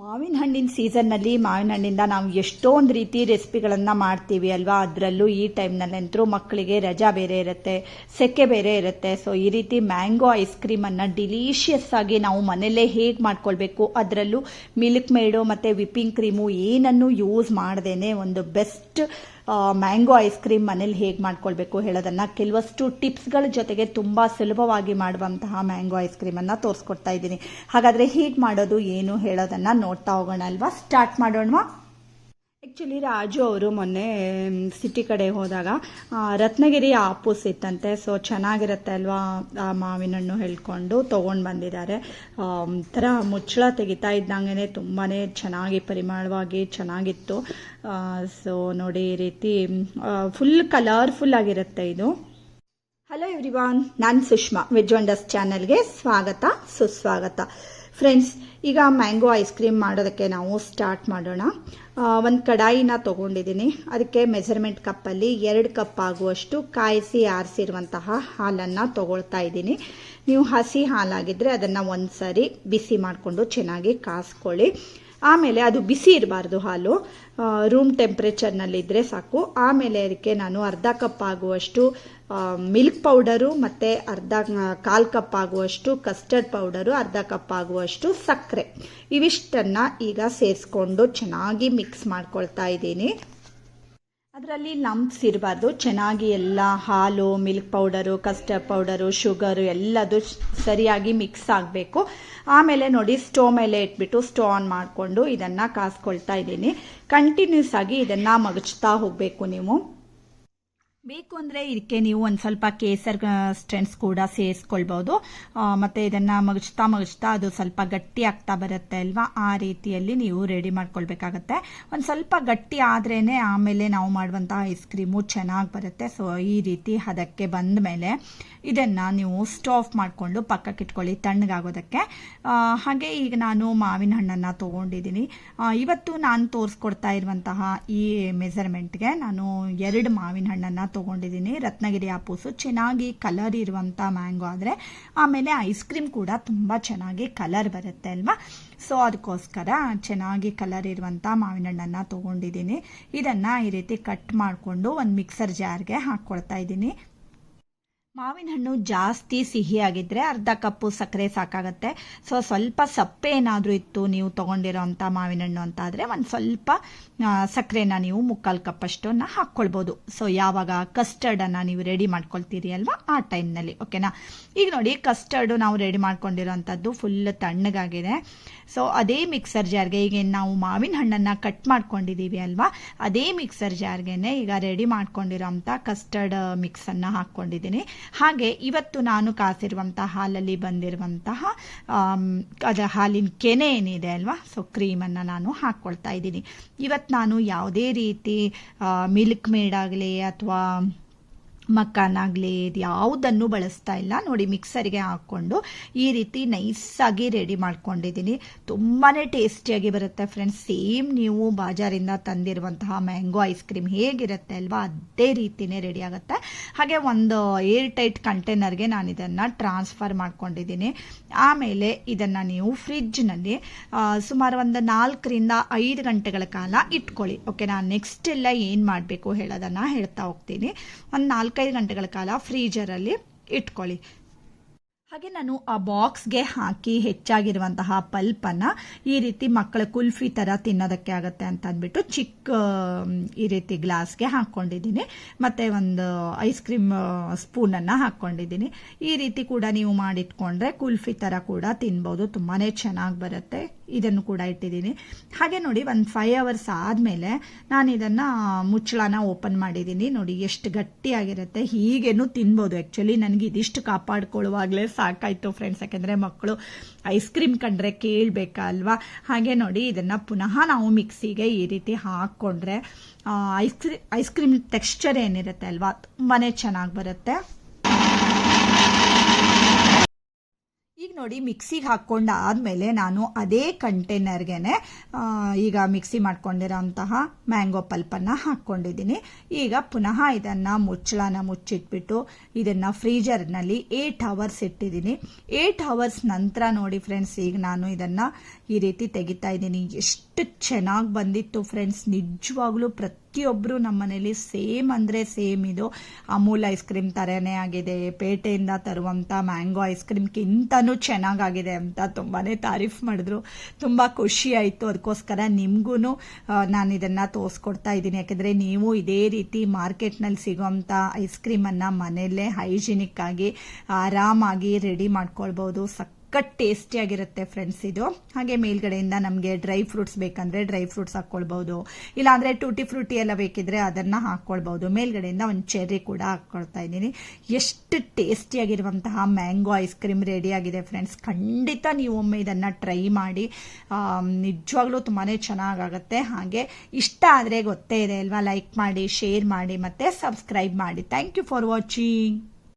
ಮಾವಿನ ಹಣ್ಣಿನ ಸೀಸನ್ನಲ್ಲಿ ಮಾವಿನ ಹಣ್ಣಿಂದ ನಾವು ಎಷ್ಟೊಂದು ರೀತಿ ರೆಸಿಪಿಗಳನ್ನು ಮಾಡ್ತೀವಿ ಅಲ್ವಾ? ಅದರಲ್ಲೂ ಈ ಟೈಮ್ನಲ್ಲಂತರೂ ಮಕ್ಕಳಿಗೆ ರಜಾ ಬೇರೆ ಇರುತ್ತೆ, ಸೆಕೆ ಬೇರೆ ಇರುತ್ತೆ. ಸೊ ಈ ರೀತಿ ಮ್ಯಾಂಗೋ ಐಸ್ ಕ್ರೀಮನ್ನು ಡಿಲೀಷಿಯಸ್ ಆಗಿ ನಾವು ಮನೆಯಲ್ಲೇ ಹೇಗೆ ಮಾಡ್ಕೊಳ್ಬೇಕು? ಅದರಲ್ಲೂ ಮಿಲ್ಕ್ ಮೇಡು ಮತ್ತು ವಿಪ್ಪಿಂಗ್ ಕ್ರೀಮು ಏನನ್ನು ಯೂಸ್ ಮಾಡ್ದೇನೆ ಒಂದು ಬೆಸ್ಟ್ ಮ್ಯಾಂಗೋ ಐಸ್ ಕ್ರೀಮ್ ಮನೇಲಿ ಹೇಗೆ ಮಾಡ್ಕೊಳ್ಬೇಕು ಹೇಳೋದನ್ನು ಕೆಲವಷ್ಟು ಟಿಪ್ಸ್ಗಳ ಜೊತೆಗೆ ತುಂಬ ಸುಲಭವಾಗಿ ಮಾಡುವಂತಹ ಮ್ಯಾಂಗೋ ಐಸ್ ಕ್ರೀಮನ್ನು ತೋರಿಸ್ಕೊಡ್ತಾ ಇದ್ದೀನಿ. ಹಾಗಾದರೆ ಹೇಗೆ ಮಾಡೋದು, ಏನು ಹೇಳೋದನ್ನು ನೋಡ್ತಾ ಹೋಗೋಣ ಅಲ್ವಾ? ಸ್ಟಾರ್ಟ್ ಮಾಡೋಣವಾ? ಆ್ಯಕ್ಚುಲಿ ರಾಜು ಅವರು ಮೊನ್ನೆ ಸಿಟಿ ಕಡೆ ಹೋದಾಗ ರತ್ನಗಿರಿ ಆಪೂಸ್ ಇತ್ತಂತೆ ಸೊ ಚೆನ್ನಾಗಿರುತ್ತೆ ಅಲ್ವಾ? ಆ ಮಾವಿನ ಹಣ್ಣು ಹೇಳ್ಕೊಂಡು ತೊಗೊಂಡು ಬಂದಿದ್ದಾರೆ. ಒಂಥರ ಮುಚ್ಚಳ ತೆಗಿತಾ ಇದ್ದಂಗೆ ತುಂಬಾ ಚೆನ್ನಾಗಿ ಪರಿಮಳವಾಗಿ ಚೆನ್ನಾಗಿತ್ತು. ಸೊ ನೋಡಿ ಈ ರೀತಿ ಫುಲ್ ಕಲರ್ಫುಲ್ ಆಗಿರುತ್ತೆ ಇದು. ಹಲೋ ಎವ್ರಿವಾನ್ ನಾನು ಸುಷ್ಮಾ ವೆಜ್ ವಂಡರ್ಸ್ ಚಾನಲ್ಗೆ ಸ್ವಾಗತ, ಸುಸ್ವಾಗತ. ಫ್ರೆಂಡ್ಸ್ ಈಗ ಮ್ಯಾಂಗೋ ಐಸ್ ಕ್ರೀಮ್ ಮಾಡೋದಕ್ಕೆ ನಾವು ಸ್ಟಾರ್ಟ್ ಮಾಡೋಣ. ಒಂದು ಕಡಾಯಿನ ತೊಗೊಂಡಿದ್ದೀನಿ. ಅದಕ್ಕೆ ಮೆಜರ್ಮೆಂಟ್ ಕಪ್ಪಲ್ಲಿ ಎರಡು ಕಪ್ ಆಗುವಷ್ಟು ಕಾಯಿಸಿ ಆರಿಸಿರುವಂತಹ ಹಾಲನ್ನು ತೊಗೊಳ್ತಾ ಇದ್ದೀನಿ. ನೀವು ಹಸಿ ಹಾಲಾಗಿದ್ದರೆ ಅದನ್ನು ಒಂದು ಸಾರಿ ಬಿಸಿ ಮಾಡಿಕೊಂಡು ಚೆನ್ನಾಗಿ ಕಾಸ್ಕೊಳ್ಳಿ. ಆಮೇಲೆ ಅದು ಬಿಸಿ ಇರಬಾರ್ದು ಹಾಲು ರೂಮ್ ಟೆಂಪ್ರೇಚರ್ನಲ್ಲಿದ್ದರೆ ಸಾಕು. ಆಮೇಲೆ ಅದಕ್ಕೆ ನಾನು ಅರ್ಧ ಕಪ್ ಆಗುವಷ್ಟು ಮಿಲ್ಕ್ ಪೌಡರು ಮತ್ತು ಅರ್ಧ ಕಾಲು ಕಪ್ ಆಗುವಷ್ಟು ಕಸ್ಟರ್ಡ್ ಪೌಡರು ಅರ್ಧ ಕಪ್ ಆಗುವಷ್ಟು ಸಕ್ಕರೆ. ಇವಿಷ್ಟನ್ನು ಈಗ ಸೇರಿಸ್ಕೊಂಡು ಚೆನ್ನಾಗಿ ಮಿಕ್ಸ್ ಮಾಡ್ಕೊಳ್ತಾ ಇದ್ದೀನಿ. ಅದರಲ್ಲಿ ಲಂಪ್ಸ್ ಇರಬಾರ್ದು ಚೆನ್ನಾಗಿ ಎಲ್ಲ ಹಾಲು milk powder custard powder sugar ಎಲ್ಲದು ಸರಿಯಾಗಿ ಮಿಕ್ಸ್ ಆಗಬೇಕು. ಆಮೇಲೆ ನೋಡಿ ಸ್ಟೋವ್ ಮೇಲೆ ಇಟ್ಬಿಟ್ಟು ಸ್ಟೋ ಆನ್ ಮಾಡಿಕೊಂಡು ಇದನ್ನು ಕಾಸ್ಕೊಳ್ತಾ ಇದ್ದೀನಿ. ಕಂಟಿನ್ಯೂಸ್ ಆಗಿ ಇದನ್ನು ಮಗಚ್ತಾ ಹೋಗಬೇಕು ನೀವು. ಬೇಕು ಅಂದರೆ ಇದಕ್ಕೆ ನೀವು ಒಂದು ಸ್ವಲ್ಪ ಕೇಸರ್ ಸ್ಟ್ರೆಂಟ್ಸ್ ಕೂಡ ಸೇರಿಸ್ಕೊಳ್ಬೋದು. ಮತ್ತು ಇದನ್ನು ಮಗಚ್ತಾ ಮಗಚ್ತಾ ಅದು ಸ್ವಲ್ಪ ಗಟ್ಟಿ ಆಗ್ತಾ ಬರುತ್ತೆ ಅಲ್ವಾ? ಆ ರೀತಿಯಲ್ಲಿ ನೀವು ರೆಡಿ ಮಾಡ್ಕೊಳ್ಬೇಕಾಗತ್ತೆ. ಒಂದು ಸ್ವಲ್ಪ ಗಟ್ಟಿ ಆದ್ರೇ ಆಮೇಲೆ ನಾವು ಮಾಡುವಂಥ ಐಸ್ ಕ್ರೀಮು ಚೆನ್ನಾಗಿ ಬರುತ್ತೆ. ಸೊ ಈ ರೀತಿ ಅದಕ್ಕೆ ಬಂದ ಮೇಲೆ ಇದನ್ನು ನೀವು ಸ್ಟೋವ್ ಮಾಡಿಕೊಂಡು ಪಕ್ಕಕ್ಕೆ ಇಟ್ಕೊಳ್ಳಿ ತಣ್ಣಗಾಗೋದಕ್ಕೆ ಹಾಗೆ ಈಗ ನಾನು ಮಾವಿನ ಹಣ್ಣನ್ನು ತೊಗೊಂಡಿದ್ದೀನಿ. ಇವತ್ತು ನಾನು ತೋರಿಸ್ಕೊಡ್ತಾ ಇರುವಂತಹ ಈ ಮೆಸರ್ಮೆಂಟ್ಗೆ ನಾನು ಎರಡು ಮಾವಿನ ಹಣ್ಣನ್ನು ತೊಗೊಂಡಿದ್ದೀನಿ. ರತ್ನಗಿರಿ ಆಪೂಸು ಚೆನ್ನಾಗಿ ಕಲರ್ ಇರುವಂಥ ಮ್ಯಾಂಗೋ ಆದರೆ, ಆಮೇಲೆ ಐಸ್ ಕ್ರೀಮ್ ಕೂಡ ತುಂಬ ಚೆನ್ನಾಗಿ ಕಲರ್ ಬರುತ್ತೆ ಅಲ್ವಾ? ಸೊ ಅದಕ್ಕೋಸ್ಕರ ಚೆನ್ನಾಗಿ ಕಲರ್ ಇರುವಂಥ ಮಾವಿನ ಹಣ್ಣನ್ನು ತೊಗೊಂಡಿದ್ದೀನಿ. ಇದನ್ನು ಈ ರೀತಿ ಕಟ್ ಮಾಡಿಕೊಂಡು ಒಂದು ಮಿಕ್ಸರ್ ಜಾರ್ಗೆ ಹಾಕ್ಕೊಳ್ತಾ ಇದ್ದೀನಿ. ಮಾವಿನ ಹಣ್ಣು ಜಾಸ್ತಿ ಸಿಹಿಯಾಗಿದ್ದರೆ ಅರ್ಧ ಕಪ್ಪು ಸಕ್ಕರೆ ಸಾಕಾಗತ್ತೆ. ಸೊ ಸ್ವಲ್ಪ ಸಪ್ಪೆ ಏನಾದರೂ ಇತ್ತು ನೀವು ತೊಗೊಂಡಿರೋಂಥ ಮಾವಿನ ಹಣ್ಣು ಅಂತ ಆದರೆ ಒಂದು ಸ್ವಲ್ಪ ಸಕ್ಕರೆನ ನೀವು ಮುಕ್ಕಾಲು ಕಪ್ಪಷ್ಟನ್ನು ಹಾಕ್ಕೊಳ್ಬೋದು. ಸೊ ಯಾವಾಗ ಕಸ್ಟರ್ಡನ್ನು ನೀವು ರೆಡಿ ಮಾಡ್ಕೊಳ್ತೀರಿ ಅಲ್ವಾ? ಆ ಟೈಮ್ನಲ್ಲಿ ಓಕೆನಾ ಈಗ ನೋಡಿ ಕಸ್ಟರ್ಡು ನಾವು ರೆಡಿ ಮಾಡ್ಕೊಂಡಿರೋಂಥದ್ದು ಫುಲ್ ತಣ್ಣಗಾಗಿದೆ. ಸೊ ಅದೇ ಮಿಕ್ಸರ್ ಜಾರ್ಗೆ ಈಗ ನಾವು ಮಾವಿನ ಹಣ್ಣನ್ನು ಕಟ್ ಮಾಡ್ಕೊಂಡಿದ್ದೀವಿ ಅಲ್ವಾ? ಅದೇ ಮಿಕ್ಸರ್ ಜಾರ್ಗೆನೆ ಈಗ ರೆಡಿ ಮಾಡ್ಕೊಂಡಿರೋಂಥ ಕಸ್ಟರ್ಡ್ ಮಿಕ್ಸನ್ನು ಹಾಕ್ಕೊಂಡಿದ್ದೀನಿ ಹಾಗೆ ಇವತ್ತು ನಾನು ಕಾಸಿರುವಂತಹ, ಹಾಲಲ್ಲಿ ಬಂದಿರುವಂತಹ ಅದ ಹಾಲಿನ ಕೆನೆ ಏನಿದೆ ಅಲ್ವಾ? ಸೊ ಕ್ರೀಮನ್ನು ನಾನು ಹಾಕ್ಕೊಳ್ತಾ ಇದ್ದೀನಿ. ಇವತ್ತು ನಾನು ಯಾವುದೇ ರೀತಿ ಮಿಲ್ಕ್ ಮೇಡ್ ಆಗಲಿ ಅಥವಾ ಮಕ್ಕಾನಾಗಲಿ, ಇದು ಯಾವುದನ್ನು ಬಳಸ್ತಾ ಇಲ್ಲ. ನೋಡಿ, ಮಿಕ್ಸರ್ಗೆ ಹಾಕ್ಕೊಂಡು ಈ ರೀತಿ ನೈಸಾಗಿ ರೆಡಿ ಮಾಡ್ಕೊಂಡಿದ್ದೀನಿ. ತುಂಬಾ ಟೇಸ್ಟಿಯಾಗಿ ಬರುತ್ತೆ ಫ್ರೆಂಡ್ಸ್. ಸೇಮ್ ನೀವು ಬಾಜಾರಿಂದ ತಂದಿರುವಂತಹ ಮ್ಯಾಂಗೋ ಐಸ್ ಕ್ರೀಮ್ ಹೇಗಿರುತ್ತೆ ಅಲ್ವಾ, ಅದೇ ರೀತಿನೇ ರೆಡಿ ಆಗುತ್ತೆ. ಹಾಗೆ ಒಂದು ಏರ್ ಟೈಟ್ ಕಂಟೈನರ್ಗೆ ನಾನು ಇದನ್ನು ಟ್ರಾನ್ಸ್ಫರ್ ಮಾಡ್ಕೊಂಡಿದ್ದೀನಿ. ಆಮೇಲೆ ಇದನ್ನು ನೀವು ಫ್ರಿಜ್ನಲ್ಲಿ ಸುಮಾರು ಒಂದು ನಾಲ್ಕರಿಂದ ಐದು ಗಂಟೆಗಳ ಕಾಲ ಇಟ್ಕೊಳ್ಳಿ. ಓಕೆ ನಾನು ನೆಕ್ಸ್ಟ್ ಎಲ್ಲ ಏನು ಮಾಡಬೇಕು ಹೇಳೋದನ್ನು ಹೇಳ್ತಾ ಹೋಗ್ತೀನಿ. ಒಂದು ನಾಲ್ಕೈದು ಗಂಟೆಗಳ ಕಾಲ ಫ್ರೀಜರಲ್ಲಿ ಇಟ್ಕೊಳ್ಳಿ. ಹಾಗೆ ನಾನು ಆ ಬಾಕ್ಸ್ಗೆ ಹಾಕಿ ಹೆಚ್ಚಾಗಿರುವಂತಹ ಪಲ್ಪನ್ನು ಈ ರೀತಿ ಮಕ್ಕಳ ಕುಲ್ಫಿ ಥರ ತಿನ್ನೋದಕ್ಕೆ ಆಗುತ್ತೆ ಅಂತ ಅಂದ್ಬಿಟ್ಟು ಚಿಕ್ಕ ಈ ರೀತಿ ಗ್ಲಾಸ್ಗೆ ಹಾಕ್ಕೊಂಡಿದ್ದೀನಿ. ಮತ್ತು ಒಂದು ಐಸ್ ಕ್ರೀಮ್ ಸ್ಪೂನನ್ನು ಹಾಕೊಂಡಿದ್ದೀನಿ ಈ ರೀತಿ ಕೂಡ ನೀವು ಮಾಡಿಟ್ಕೊಂಡ್ರೆ ಕುಲ್ಫಿ ಥರ ಕೂಡ ತಿನ್ಬೋದು. ತುಂಬಾ ಚೆನ್ನಾಗಿ ಬರುತ್ತೆ. ಇದನ್ನು ಕೂಡ ಇಟ್ಟಿದ್ದೀನಿ. ಹಾಗೆ ನೋಡಿ ಒಂದು ಫೈವ್ ಅವರ್ಸ್ ಆದಮೇಲೆ ನಾನು ಇದನ್ನು, ಮುಚ್ಚಳನ ಓಪನ್ ಮಾಡಿದ್ದೀನಿ. ನೋಡಿ ಎಷ್ಟು ಗಟ್ಟಿಯಾಗಿರುತ್ತೆ. ಹೀಗೇನು ತಿನ್ಬೋದು. ಆ್ಯಕ್ಚುಲಿ ನನಗೆ ಇದಿಷ್ಟು ಕಾಪಾಡ್ಕೊಳ್ಳುವಾಗಲೇ ಸಾಕಾಯಿತು ಫ್ರೆಂಡ್ಸ್ ಯಾಕೆಂದರೆ ಮಕ್ಕಳು ಐಸ್ ಕ್ರೀಮ್ ಕಂಡ್ರೆ ಕೇಳಬೇಕಲ್ವಾ? ಹಾಗೆ ನೋಡಿ ಇದನ್ನು ಪುನಃ ನಾವು ಮಿಕ್ಸಿಗೆ ಈ ರೀತಿ ಹಾಕ್ಕೊಂಡ್ರೆ ice cream ice cream texture ಏನಿರುತ್ತೆ ಅಲ್ವಾ? ತುಂಬಾ ಚೆನ್ನಾಗಿ ಬರುತ್ತೆ. ನೋಡಿ ಮಿಕ್ಸಿಗೆ ಹಾಕ್ಕೊಂಡಾದ್ಮೇಲೆ ನಾನು ಅದೇ ಕಂಟೈನರ್ಗೆನೆ ಈಗ ಮಿಕ್ಸಿ ಮಾಡ್ಕೊಂಡಿರೋಂತಹ ಮ್ಯಾಂಗೋ ಪಲ್ಪನ್ನು ಹಾಕ್ಕೊಂಡಿದ್ದೀನಿ. ಈಗ ಪುನಃ ಇದನ್ನು ಮುಚ್ಚಳನ ಮುಚ್ಚಿಟ್ಬಿಟ್ಟು ಇದನ್ನು ಫ್ರೀಜರ್ನಲ್ಲಿ ಏಟ್ ಅವರ್ಸ್ ಇಟ್ಟಿದ್ದೀನಿ. ಏಟ್ ಅವರ್ಸ್ ನಂತರ ನೋಡಿ ಫ್ರೆಂಡ್ಸ್, ಈಗ ನಾನು ಇದನ್ನು ಈ ರೀತಿ ತೆಗಿತಾ ಇದ್ದೀನಿ. ಎಷ್ಟು ಚೆನ್ನಾಗಿ ಬಂದಿತ್ತು ಫ್ರೆಂಡ್ಸ್, ನಿಜವಾಗ್ಲೂ ಪ್ರತಿಯೊಬ್ಬರು ನಮ್ಮ ಮನೇಲಿ ಸೇಮ್ ಅಂದರೆ ಸೇಮ್ ಇದು. ಅಮೂಲ್ ಐಸ್ ಕ್ರೀಮ್ ಥರನೇ ಆಗಿದೆ, ಪೇಟೆಯಿಂದ ತರುವಂಥ ಮ್ಯಾಂಗೋ ಐಸ್ ಕ್ರೀಮ್ಗಿಂತನೂ ಚೆನ್ನಾಗಾಗಿದೆ ಅಂತ ತುಂಬಾ ತಾರೀಫ್ ಮಾಡಿದ್ರು. ತುಂಬ ಖುಷಿ ಆಯಿತು. ಅದಕ್ಕೋಸ್ಕರ ನಿಮಗೂ ನಾನು ಇದನ್ನು ತೋರಿಸ್ಕೊಡ್ತಾ ಇದ್ದೀನಿ. ಯಾಕೆಂದರೆ ನೀವು ಇದೇ ರೀತಿ ಮಾರ್ಕೆಟ್ನಲ್ಲಿ ಸಿಗೋಂಥ ಐಸ್ ಕ್ರೀಮನ್ನು ಮನೆಯಲ್ಲೇ ಹೈಜಿನಿಕ್ ಆಗಿ, ಆರಾಮಾಗಿ ರೆಡಿ ಮಾಡ್ಕೊಳ್ಬೋದು. ಸಕ್ ಸಖತ್ ಟೇಸ್ಟಿಯಾಗಿರುತ್ತೆ ಫ್ರೆಂಡ್ಸ್ ಇದು. ಹಾಗೆ ಮೇಲ್ಗಡೆಯಿಂದ ನಮಗೆ ಡ್ರೈ ಫ್ರೂಟ್ಸ್ ಬೇಕಂದ್ರೆ ಡ್ರೈ ಫ್ರೂಟ್ಸ್ ಹಾಕ್ಕೊಳ್ಬೋದು ಇಲ್ಲಾಂದರೆ ಟೂಟಿ ಫ್ರೂಟಿ ಎಲ್ಲ ಬೇಕಿದ್ರೆ ಅದನ್ನ ಹಾಕ್ಕೊಳ್ಬೋದು ಮೇಲ್ಗಡೆಯಿಂದ ಒಂದು ಚೆರ್ರಿ ಕೂಡ ಹಾಕ್ಕೊಳ್ತಾ ಇದ್ದೀನಿ. ಎಷ್ಟು ಟೇಸ್ಟಿಯಾಗಿರುವಂತಹ ಮ್ಯಾಂಗೋ ಐಸ್ ಕ್ರೀಮ್ ರೆಡಿ ಆಗಿದೆ ಫ್ರೆಂಡ್ಸ್ ಖಂಡಿತ ನೀವು ಒಮ್ಮೆ ಇದನ್ನ ಟ್ರೈ ಮಾಡಿ ನಿಜವಾಗ್ಲೂ ತುಂಬಾನೇ ಚೆನ್ನಾಗಾಗುತ್ತೆ. ಹಾಗೆ ಇಷ್ಟ ಆದರೆ ಗೊತ್ತೇ ಇದೆ ಅಲ್ವಾ? ಲೈಕ್ ಮಾಡಿ ಶೇರ್ ಮಾಡಿ ಮತ್ತೆ ಸಬ್ಸ್ಕ್ರೈಬ್ ಮಾಡಿ. Thank you for watching